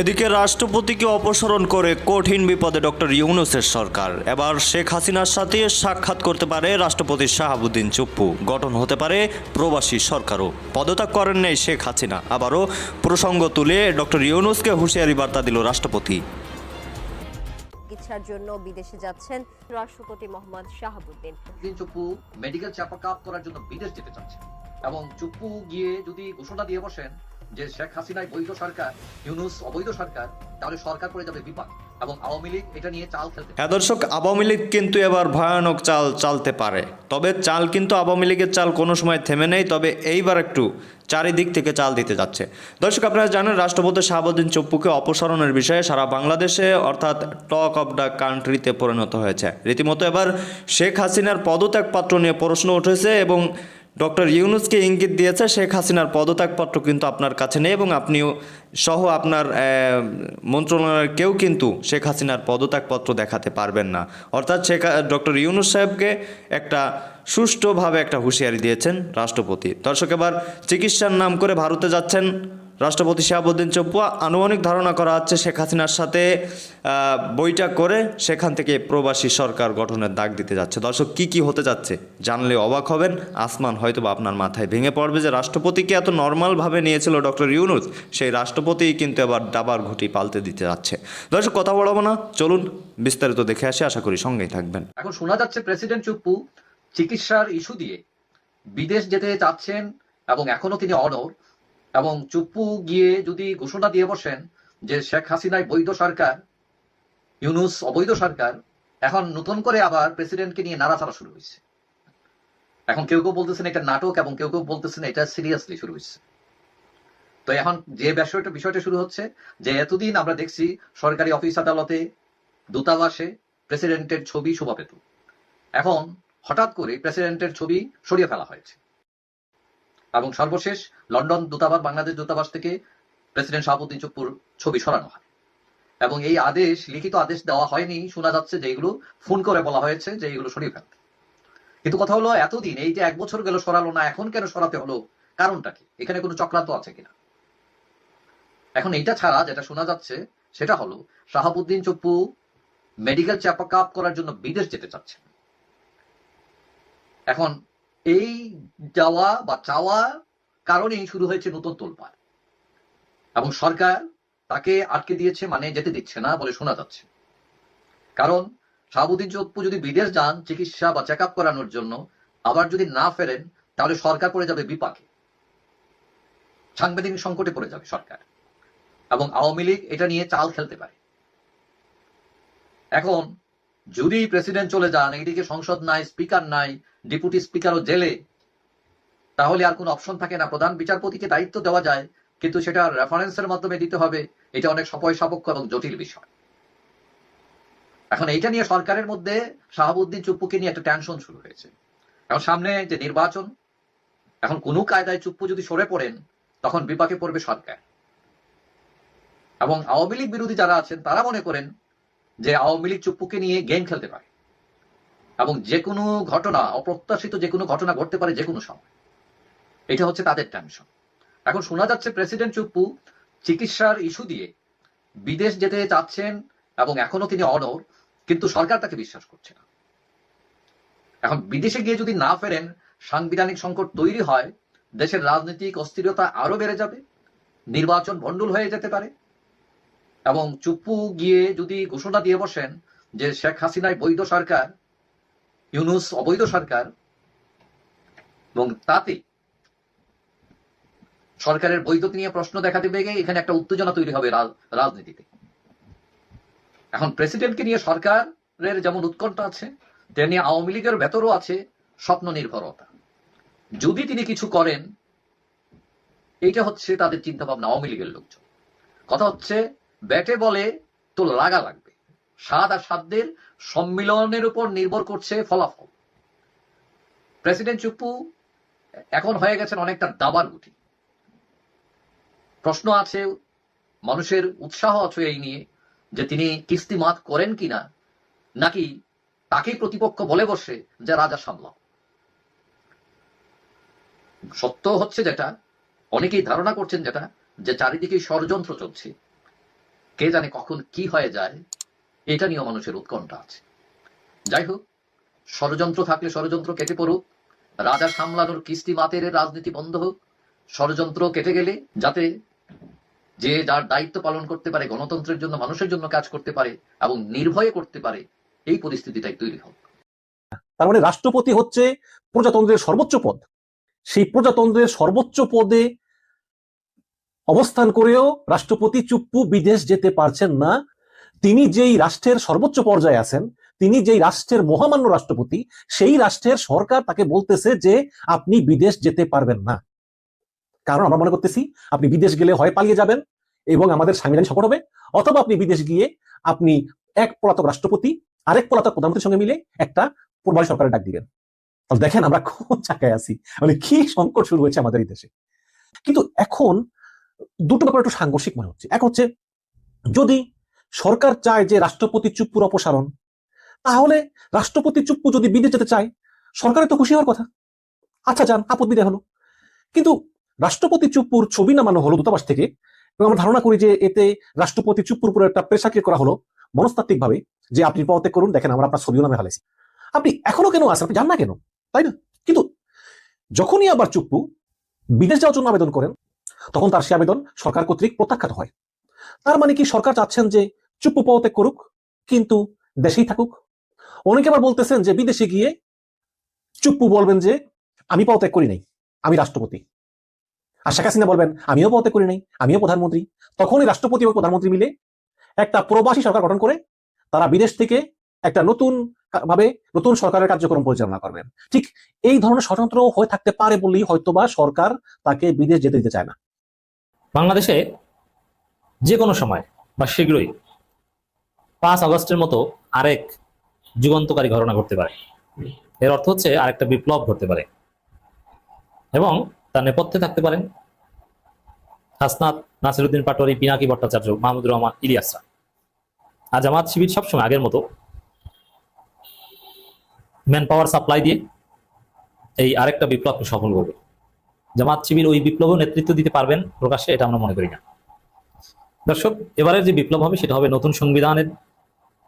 এদিকে রাষ্ট্রপতিকে অপসারণ করে কঠিন বিপদে ডক্টর ইউনুসের সরকার। এবার শেখ হাসিনার সাথে সাক্ষাৎ করতে পারে রাষ্ট্রপতি শাহাবুদ্দিন চুপ্পু। গঠন হতে পারে প্রবাসী সরকারও। পদত্যাগ করেন নেই শেখ হাসিনা। আবারও প্রসঙ্গ তুলে ডক্টর ইউনুসকে হুঁশিয়ারি বার্তা দিল রাষ্ট্রপতি। চিকিৎসার জন্য বিদেশে যাচ্ছেন রাষ্ট্রপতি মোহাম্মদ শাহাবুদ্দিন। দিন চুপ্পু মেডিকেল করার জন্য বিদেশ যেতে চাচ্ছে এবং চুপ্পু গিয়ে যদি ঘোষণা দিয়ে বসেন যে শেখ হাসিনাই বৈধ সরকার, ইউনুস অবৈধ সরকার, তাহলে সরকার পড়ে যাবে আওয়ামী লীগ হ্যাঁ দর্শক, আওয়ামী লীগ কিন্তু এবার ভয়ানক চাল চালতে পারে। তবে চাল কিন্তু আওয়ামী লীগের চাল কোনো সময় থেমে নেই, তবে এইবার একটু চারিদিক থেকে চাল দিতে যাচ্ছে। দর্শক, আপনারা জানেন, রাষ্ট্রপতি শাহাবুদ্দিন চপ্পুকে অপসারণের বিষয়ে সারা বাংলাদেশে অর্থাৎ টক অফ দ্য কান্ট্রিতে পরিণত হয়েছে। রীতিমতো এবার শেখ হাসিনার পদত্যাগপত্র নিয়ে প্রশ্ন উঠেছে এবং ডক্টর ইউনুসকে ইঙ্গিত দিয়েছে, শেখ হাসিনার পদত্যাগপত্র কিন্তু আপনার কাছে নেই এবং আপনিও সহ আপনার মন্ত্রণালয়ের কেউ কিন্তু শেখ হাসিনার পদত্যাগপত্র দেখাতে পারবেন না। অর্থাৎ শেখ, ডক্টর ইউনুস সাহেবকে একটা সুষ্ঠুভাবে একটা হুঁশিয়ারি দিয়েছেন রাষ্ট্রপতি। দর্শক, এবার চিকিৎসার নাম করে ভারতে যাচ্ছেন রাষ্ট্রপতি শাহাবুদ্দিন চপ্পুয়া আনুমানিক ধারণা করা হচ্ছে শেখ হাসিনার সাথে বৈঠক করে সেখান থেকে প্রবাসী সরকার গঠনের দাগ দিতে যাচ্ছে। দর্শক, কি কি হতে যাচ্ছে জানলে অবাক হবেন। আসমান হয়তো বা আপনার মাথায় ভেঙে পড়বে যে রাষ্ট্রপতিকে এত নর্মালভাবে নিয়েছিল ডক্টর ইউনুস, সেই রাষ্ট্রপতি কিন্তু এবার ডাবার ঘুটি পাল্টে দিতে যাচ্ছে। দর্শক, কথা বলব না। চলুন বিস্তারিত দেখে আসি। আশা করি সঙ্গেই থাকবেন। এখন শোনা যাচ্ছে প্রেসিডেন্ট চুপ্পু চিকিৎসার ইস্যু দিয়ে বিদেশ যেতে চাচ্ছেন এবং এখনও তিনি অনর এবং চুপ্পু গিয়ে যদি ঘোষণা দিয়ে বসেন যে শেখ হাসিনায় বৈধ সরকার, ইউনুস অবৈধ সরকার, এখন নতুন করে আবার প্রেসিডেন্টকে নিয়ে নাড়াচাড়া শুরু হয়েছে। এখন কেউ কেউ বলতেছেন এটা নাটক এবং কেউ কেউ বলতেছেন এটা সিরিয়াসলি শুরু হয়েছে। তো এখন যে বিষয়টা বিষয়টা শুরু হচ্ছে যে এতদিন আমরা দেখছি সরকারি অফিস আদালতে দূতাবাসে প্রেসিডেন্টের ছবি শোভা পেত। এখন হঠাৎ করে প্রেসিডেন্টের ছবি সরিয়ে ফেলা হয়েছে। এবং সর্বশেষ লন্ডন দূতাবাস, বাংলাদেশ দূতাবাস থেকে প্রেসিডেন্ট শাহাবুদ্দিন চুপ্পুর ছবি সরানো হয়। এবং এই আদেশ, লিখিত আদেশ দেওয়া হয়নি, শোনা যাচ্ছে যে এগুলো ফোন করে বলা হয়েছে যে এগুলো সরিয়ে ফেলতে কিন্তু কথা হলো, এতদিন এই যে এক বছর গেল সরালো না, এখন কেন সরাতে হলো? কারণটা কি? এখানে কোনো চক্রান্ত আছে কিনা? এখন এইটা ছাড়া যেটা শোনা যাচ্ছে, সেটা হলো, Shahabuddin Chuppu medical checkup up করার জন্য বিদেশ যেতে চাচ্ছেন। এখন এই যাওয়া বা চাওয়া কারণেই শুরু হয়েছে নতুন তোলপাড়। এবং সরকার তাকে আটকে দিয়েছে মানে যেতে দিচ্ছে না বলে শোনা যাচ্ছে। কারণ শাহাবুদ্দিন চপ্পু যদি বিদেশ যান চিকিৎসা বা চেক করানোর জন্য আবার যদি না ফেরেন, তাহলে সরকার পড়ে যাবে বিপাকে। সাংবিধানিক সংকটে পড়ে যাবে সরকার। এবং আওয়ামী লীগ এটা নিয়ে চাল খেলতে পারে। এখন যদি প্রেসিডেন্ট চলে যান এদিকে সংসদ নাই, স্পিকার নাই ডেপুটি স্পিকারও জেলে। তাহলে আর কোনো অপশন থাকে না। প্রধান বিচারপতিকে দায়িত্ব দেওয়া যায়, কিন্তু সেটা রেফারেন্সের মাধ্যমে দিতে হবে। এটা অনেক সময় সাপেক্ষ এবং জটিল বিষয়। এখন এইটা নিয়ে সরকারের মধ্যে শাহাবুদ্দিন চুপ্পুকে নিয়ে একটা টেনশন শুরু হয়েছে। এখন সামনে যে নির্বাচন, এখন কোনো কায়দায় চুপ্পু যদি সরে পড়েন, তখন বিপাকে পড়বে সরকার। এবং আওয়ামী লীগ বিরোধী যারা আছেন, তারা মনে করেন যে আওয়ামী লীগ চুপ্পুকে নিয়ে গেম খেলতে পারে। এবং যে কোনো ঘটনা, অপ্রত্যাশিত যে কোনো ঘটনা ঘটতে পারে যে কোনো সময়। এটা হচ্ছে তাদের টেনশন এখন শোনা যাচ্ছে প্রেসিডেন্ট চুপ্পু চিকিৎসার ইস্যু দিয়ে বিদেশ যেতে চাচ্ছেন এবং এখনও তিনি অনর কিন্তু সরকার তাকে বিশ্বাস করছে না। এখন বিদেশে গিয়ে যদি না ফেরেন, সাংবিধানিক সংকট তৈরি হয়, দেশের রাজনৈতিক অস্থিরতা আরও বেড়ে যাবে, নির্বাচন ভণ্ডুল হয়ে যেতে পারে। এবং চুপ্পু গিয়ে যদি ঘোষণা দিয়ে বসেন যে শেখ হাসিনায় বৈধ সরকার ইউনুস অবৈধ সরকার এবং তাতে সরকারের বৈধতা নিয়ে প্রশ্ন দেখা দেবে এখানে একটা উত্তেজনা তৈরি হবে রাজনীতিতে। এখন প্রেসিডেন্টকে নিয়ে সরকারের যেমন উৎকণ্ঠা আছে, তেমনি আওয়ামী লীগের ভেতরও আছে স্বপ্ন নির্ভরতা যদি তিনি কিছু করেন, এইটা হচ্ছে তাদের চিন্তা ভাবনা আওয়ামী লীগের লোকজন। কথা হচ্ছে, ব্যাটে বলে তো লাগা লাগবে। স্বাদ আর সাধ্যের সম্মিলনের উপর নির্ভর করছে ফলাফল। প্রেসিডেন্ট চুপ্পু, এখন হয়ে গেছেন অনেকটা দাবার গুটি। প্রশ্ন আছে মানুষের উৎসাহ আছে এই নিয়ে, যে তিনি কিস্তি মাত করেন কিনা, নাকি তাকেই প্রতিপক্ষ বলে বসে যে রাজা সামলাও। সত্য হচ্ছে যেটা, অনেকেই ধারণা করছেন যেটা, যে চারিদিকে ষড়যন্ত্র চলছে। কে জানে কখন কি হয়ে যায় এটা নিয়েও মানুষের উৎকণ্ঠা আছে। যাই হোক, ষড়যন্ত্র থাকলে ষড়যন্ত্র কেটে পড়ুক, রাজা সামলানোর কিস্তি মাতের রাজনীতি বন্ধ হোক, ষড়যন্ত্র কেটে গেলে যাতে যে যার দায়িত্ব পালন করতে পারে, গণতন্ত্রের জন্য, মানুষের জন্য কাজ করতে পারে এবং নির্ভয়ে করতে পারে, এই পরিস্থিতিটাই তৈরি হোক। তার মানে রাষ্ট্রপতি হচ্ছে প্রজাতন্ত্রের সর্বোচ্চ পদ। সেই প্রজাতন্ত্রের সর্বোচ্চ পদে অবস্থান করেও রাষ্ট্রপতি চুপ্পু বিদেশ যেতে পারছেন না। তিনি যেই রাষ্ট্রের সর্বোচ্চ পর্যায়ে আছেন, তিনি যেই রাষ্ট্রের মহামান্য রাষ্ট্রপতি, সেই রাষ্ট্রের সরকার তাকে বলতেছে যে আপনি বিদেশ যেতে পারবেন না। কারণ আমরা মনে করতেছি, আপনি বিদেশ গেলে হয় পালিয়ে যাবেন এবং আমাদের সাংবিধানিক সংকট হবে, অথবা আপনি বিদেশ গিয়ে আপনি এক পলাতক রাষ্ট্রপতি, আরেক পলাতক প্রধানমন্ত্রীর সঙ্গে মিলে একটা পূর্বালী সরকারের ডাক দিবেন। তাহলে দেখেন আমরা কোন চাকায় আছি মানে কি সংকট শুরু হয়েছে আমাদের এই দেশে। কিন্তু এখন দুটো ব্যাপার একটু সাংঘর্ষিক মনে হচ্ছে। এক হচ্ছে, যদি সরকার চায় যে রাষ্ট্রপতি চুপ্পুর অপসারণ, তাহলে রাষ্ট্রপতি চুপ্পু যদি বিদেশ যেতে চায় সরকারের তো খুশি হওয়ার কথা। আচ্ছা যান, আপদ বিদায় হলো। কিন্তু রাষ্ট্রপতি চুপ্পুর ছবি নামানো হলো দূতাবাস থেকে, এবং আমরা ধারণা করি যে এতে রাষ্ট্রপতি চুপ্পুর উপরে একটা প্রেশার করা হলো মনস্তাত্ত্বিক ভাবে যে আপনি পদত্যাগ করুন, দেখেন আমরা আপনার ছবিও নামে ফেলেছি আপনি এখনও কেন আছেন? আপনি জান না কেন? তাই না? কিন্তু যখনই আবার চুপ্পু বিদেশ যাওয়ার জন্য আবেদন করেন, তখন তার সে আবেদন সরকার কর্তৃক প্রত্যাখ্যাত হয়। তার মানে কি সরকার চাচ্ছেন যে চুপ্পু পদত্যাগ করুক, কিন্তু দেশেই থাকুক। অনেকে আবার বলতেছেন যে বিদেশে গিয়ে চুপ্পু বলবেন যে, আমি পদত্যাগ করি নাই, আমি রাষ্ট্রপতি। আর শেখ হাসিনা বলবেন, আমিও পদত্যাগ করি নাই, আমিও প্রধানমন্ত্রী। তখনই রাষ্ট্রপতি এবং প্রধানমন্ত্রী মিলে একটা প্রবাসী সরকার গঠন করে তারা বিদেশ থেকে একটা নতুন ভাবে নতুন সরকারের কার্যক্রম পরিচালনা করবেন। ঠিক এই ধরনের স্বতন্ত্র হয়ে থাকতে পারে বলেই হয়তোবা সরকার তাকে বিদেশ যেতে দিতে চায় না। বাংলাদেশে যে কোনো সময়, বা শীঘ্রই পাঁচ আগস্টের মতো আরেক যুগান্তকারী ঘটনা ঘটতে পারে। এর অর্থ হচ্ছে আরেকটা বিপ্লব ঘটতে পারে। এবং তার নেপথ্যে থাকতে পারেন হাসনাত নাসিরুদ্দিন পাটোয়ারি, পিনাকি ভট্টাচার্য, মাহমুদুর রহমান ইলিয়াসরা আর জামাত শিবির সবসময় আগের মতো ম্যান পাওয়ার সাপ্লাই দিয়ে এই আরেকটা বিপ্লবকে সফল করবে। জামাত শিবির ওই বিপ্লবও নেতৃত্ব দিতে পারবেন প্রকাশ্যে, এটা আমরা মনে করি না। দর্শক, এবারের যে বিপ্লব হবে, সেটা হবে নতুন সংবিধানের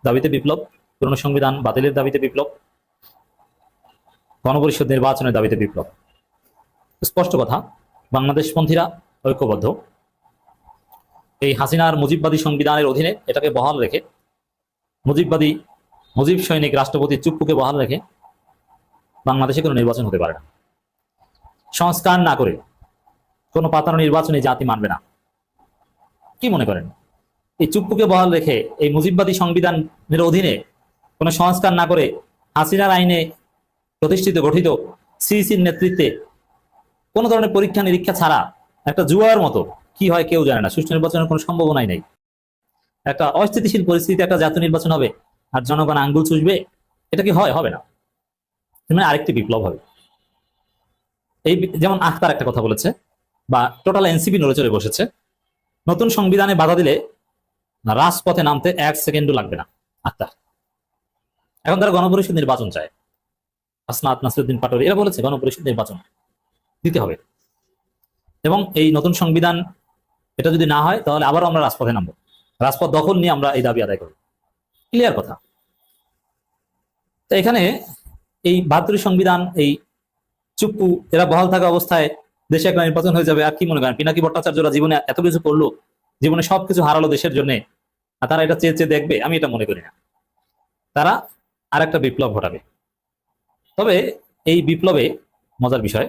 দাবিতে বিপ্লব পুরনো সংবিধান বাতিলের দাবিতে বিপ্লব, গণপরিষদ নির্বাচনের দাবিতে বিপ্লব। স্পষ্ট কথা, বাংলাদেশপন্থীরা ঐক্যবদ্ধ। এই হাসিনার মুজিববাদী সংবিধানের অধীনে এটাকে বহাল রেখে, মুজিববাদী, মুজিব সৈনিক রাষ্ট্রপতি চুপ্পুকে বহাল রেখে বাংলাদেশে কোনো নির্বাচন হতে পারে না। সংস্কার না করে কোনো পাতানো নির্বাচনে জাতি মানবে না। কি মনে করেন? এই চুপ্পুকে বহাল রেখে এই মুজিববাদী সংবিধানের অধীনে কোনো সংস্কার না করে হাসিনার আইনে প্রতিষ্ঠিত, গঠিত সিইসির নেতৃত্বে কোনো ধরনের পরীক্ষা নিরীক্ষা ছাড়া একটা জুয়ার মতো কি হয় কেউ জানে না। সুষ্ঠু নির্বাচনের কোনো সম্ভাবনাই নেই। একটা অস্থিতিশীল পরিস্থিতিতে একটা জাতীয় নির্বাচন হবে আর জনগণ আঙ্গুল চুষবে, এটা কি হয়? হবে না। মানে আরেকটি বিপ্লব হবে। এই যেমন আখতার একটা কথা বলেছে, বা টোটাল এনসিপি নড়ে চড়ে বসেছে। নতুন সংবিধানে বাধা দিলে রাজপথে নামতে এক সেকেন্ডও লাগবে না। আখতার এখন তারা গণপরিষদ নির্বাচন চায়। আসনাত নাসিরুদ্দিন পাটোয়ারি, এরা বলেছে গণপরিষদ নির্বাচন দিতে হবে। এবং এই নতুন সংবিধান, এটা যদি না হয়, তাহলে আবারও আমরা রাজপথে নামবো। রাজপথ দখল নিয়ে আমরা এই দাবি আদায় করব। ক্লিয়ার কথা। তো এখানে এই বাহাত্তর সংবিধান, এই চুপ্পু, এরা বহাল থাকা অবস্থায় দেশে একটা নির্বাচন হয়ে যাবে। আর কি মনে করেন? পিনাকি ভট্টাচার্যরা জীবনে এত কিছু করল, জীবনে সবকিছু হারালো দেশের জন্য। আর তারা এটা চেয়ে চেয়ে দেখবে, আমি এটা মনে করি না। তারা আর একটা বিপ্লব ঘটাবে। তবে এই বিপ্লবে মজার বিষয়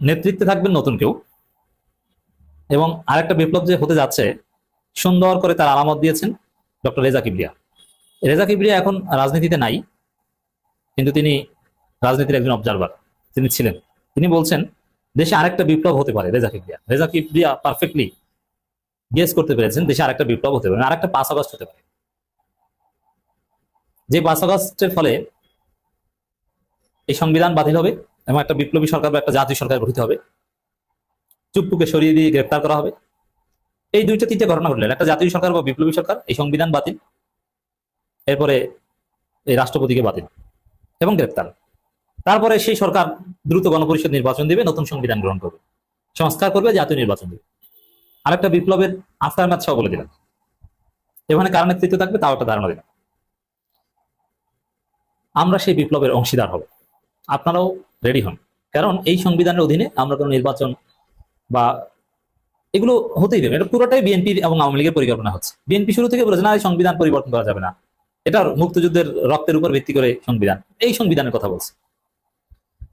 নেতৃত্বে থাকবেন নতুন কেউ এবং আরেকটা বিপ্লব যে হতে যাচ্ছে, সুন্দর করে তার আলামত দিয়েছেন ডক্টর রেজা কিবরিয়া। রেজা কিবরিয়া এখন রাজনীতিতে নাই, কিন্তু তিনি রাজনীতির একজন অবজারভার তিনি ছিলেন। তিনি বলছেন, দেশে আরেকটা বিপ্লব হতে পারে রেজা কিবরিয়া। রেজা কিবরিয়া পারফেক্টলি গেস করতে পেরেছেন, দেশে আরেকটা বিপ্লব হতে পারে, আরেকটা পাঁচ আগস্ট হতে পারে। যে পাঁচ আগস্টের ফলে এই সংবিধান বাতিল হবে এবং একটা বিপ্লবী সরকার বা একটা জাতীয় সরকার গঠিত হবে। চুপ্পুকে সরিয়ে দিয়ে গ্রেপ্তার করা হবে। এই দুইটা তিনটে ঘটনা ঘটলেন, একটা জাতীয় সরকার বা বিপ্লবী সরকার, এই সংবিধান বাতিল, এরপরে এই রাষ্ট্রপতিকে বাতিল এবং গ্রেপ্তার। তারপরে সেই সরকার দ্রুত গণপরিষদ নির্বাচন দেবে, নতুন সংবিধান গ্রহণ করবে। সংস্কার করবে, জাতীয় নির্বাচন দেবে। আরেকটা বিপ্লবের আফটার ম্যাচ সহ বলে দিলেন এখানে কার নেতৃত্ব থাকবে তাও একটা ধারণা দিলাম। আমরা সেই বিপ্লবের অংশীদার হব। আপনারাও রেডি হন। কারণ এই সংবিধানের অধীনে আমরা কোনো নির্বাচন বা এগুলো হতেই দেবে এটা পুরোটাই বিএনপি এবং আওয়ামী লীগের পরিকল্পনা হচ্ছে। বিএনপি শুরু থেকে বলেছে, না, এই সংবিধান পরিবর্তন করা যাবে না। এটা মুক্তিযুদ্ধের রক্তের উপর ভিত্তি করে সংবিধান। এই সংবিধানের কথা বলছে।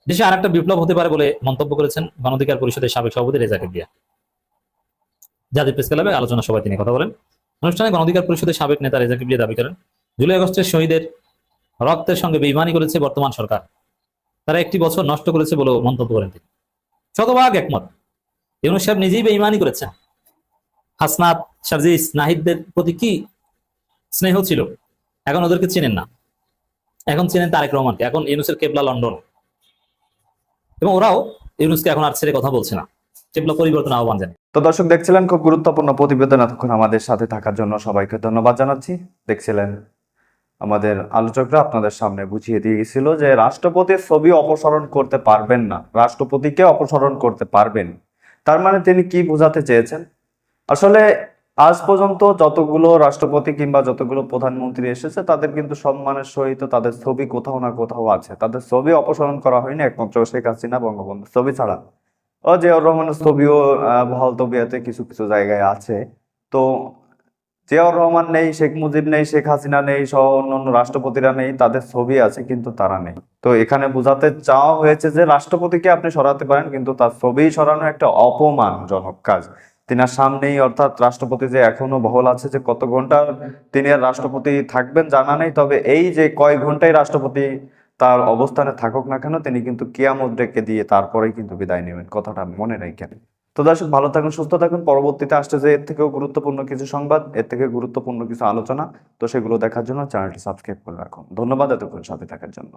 দেশে আর একটা বিপ্লব হতে পারে বলে মন্তব্য করেছেন গণঅধিকার পরিষদের সাবেক সভাপতি রেজা কিবরিয়া জাতীয় প্রেস ক্লাবে আলোচনা সভায় তিনি কথা বলেন। অনুষ্ঠানে গণঅধিকার পরিষদের সাবেক নেতা রেজা কিবরিয়া দাবি করেন, জুলাই আগস্টের শহীদের রক্তের সঙ্গে বেইমানি করেছে বর্তমান সরকার। তারা একটি বছর নষ্ট করেছে বলেও মন্তব্য করেন তিনি। শতভাগ একমত। ইউনুস সাহেব নিজেই বেইমানি করেছেন। হাসনাত, সার্জিস, নাহিদদের প্রতি কি স্নেহ ছিল? এখন ওদেরকে চেনেন না। এখন চেনেন তারেক রহমানকে। এখন ইউনুসের কেবলা লন্ডন। এবং ওরাও ইউনুসকে এখন আর ছেড়ে কথা বলছে না। কেবলা পরিবর্তন আহ্বান জানে তো দর্শক, দেখছিলেন খুব গুরুত্বপূর্ণ প্রতিবেদন এতক্ষণ আমাদের সাথে থাকার জন্য সবাইকে ধন্যবাদ জানাচ্ছি। দেখছিলেন আমাদের আলোচকরা আপনাদের সামনে বুঝিয়ে দিয়ে গেছিল যে রাষ্ট্রপতির ছবি অপসারণ করতে পারবেন না। রাষ্ট্রপতিকে অপসারণ করতে পারবেন। তার মানে তিনি কি বোঝাতে চেয়েছেন? আসলে আজ পর্যন্ত যতগুলো রাষ্ট্রপতি কিংবা যতগুলো প্রধানমন্ত্রী এসেছে, তাদের কিন্তু সম্মানের সহিত তাদের ছবি কোথাও না কোথাও আছে। তাদের ছবি অপসারণ করা হয়নি একমাত্র শেখ হাসিনা বঙ্গবন্ধু, ছবি ছাড়া। জিয়াউর রহমানের ছবিও বহাল তবিয়াতে কিছু কিছু জায়গায় আছে। তো জিয়াউর রহমান নেই, শেখ মুজিব নেই, শেখ হাসিনা নেই, সহ অন্যান্য রাষ্ট্রপতিরা নেই, তাদের ছবি আছে, কিন্তু তারা নেই। তো এখানে বোঝাতে চাওয়া হয়েছে যে রাষ্ট্রপতিকে আপনি সরাতে পারেন, কিন্তু তার ছবি সরানো একটা অপমানজনক কাজ। তিনার সামনেই অর্থাৎ রাষ্ট্রপতি যে এখনও বহল আছে যে কত ঘণ্টা তিনি আর রাষ্ট্রপতি থাকবেন জানা নেই, তবে এই যে কয় ঘন্টায় রাষ্ট্রপতি তার অবস্থানে থাকুক না কেন, তিনি কিন্তু কেয়ামত রেখে দিয়ে তারপরেই কিন্তু বিদায় নেবেন, কথাটা মনে রাখেন। তো দর্শক, ভালো থাকুন, সুস্থ থাকুন। পরবর্তীতে আসছে যে এর থেকেও গুরুত্বপূর্ণ কিছু সংবাদ, এর থেকে গুরুত্বপূর্ণ কিছু আলোচনা, তো সেগুলো দেখার জন্য চ্যানেলটি সাবস্ক্রাইব করে রাখুন। ধন্যবাদ এতক্ষণ সাথে থাকার জন্য।